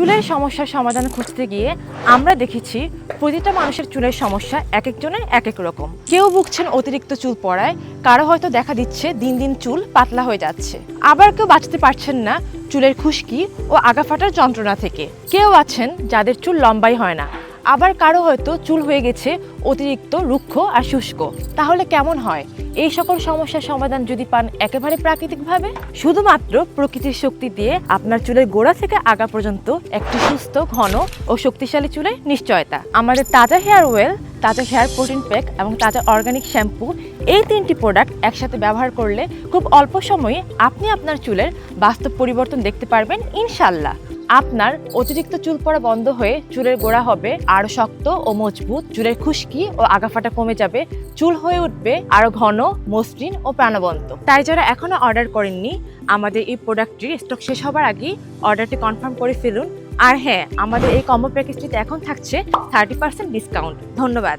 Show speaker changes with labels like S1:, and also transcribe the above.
S1: চুলের সমস্যার সমাধান খুঁজতে গিয়ে আমরা দেখেছি প্রতিটা মানুষের চুলের সমস্যা এক একজনের এক এক রকম। কেউ ভুগছেন অতিরিক্ত চুল পড়ায় কারও হয়তো দেখা দিচ্ছে দিন দিন চুল পাতলা হয়ে যাচ্ছে। আবার কেউ বাঁচতে পারছেন না চুলের খুশকি ও আগা ফাটার যন্ত্রণা থেকে। কেউ আছেন যাদের চুল লম্বাই হয় না। আবার কারও হয়তো চুল হয়ে গেছে, অতিরিক্ত রুক্ষ আর শুষ্ক। তাহলে কেমন হয়? এই সকল সমস্যার সমাধান যদি পান একেবারে প্রাকৃতিকভাবে, শুধুমাত্র প্রকৃতির শক্তি দিয়ে আপনার চুলের গোড়া থেকে আগা পর্যন্ত একটি সুস্থ, ঘন ও শক্তিশালী চুলের নিশ্চয়তা। আমাদের Taza hair oil, Taza hair protein pack এবং তাজা অর্গানিক শ্যাম্পু, এই তিনটি প্রোডাক্ট একসাথে ব্যবহার করলে খুব অল্প সময়ে আপনি আপনার চুলের বাস্তব পরিবর্তন দেখতে পারবেন ইনশাল্লাহ আপনার অতিরিক্ত চুল পড়া বন্ধ হয়ে চুলের গোড়া হবে আরও শক্ত ও মজবুত, চুলের খুশকি ও আগাফাটা কমে যাবে, চুল হয়ে উঠবে আরও ঘন, মসৃণ ও প্রাণবন্ত। তাই যারা এখনও অর্ডার করেননি, আমাদের এই প্রোডাক্টটির স্টক শেষ হবার আগেই অর্ডারটি কনফার্ম করে ফেলুন। আর হ্যাঁ আমাদের এই কম্বো প্যাকেজটিতে এখন থাকছে থার্টি পার্সেন্ট ডিসকাউন্ট ধন্যবাদ।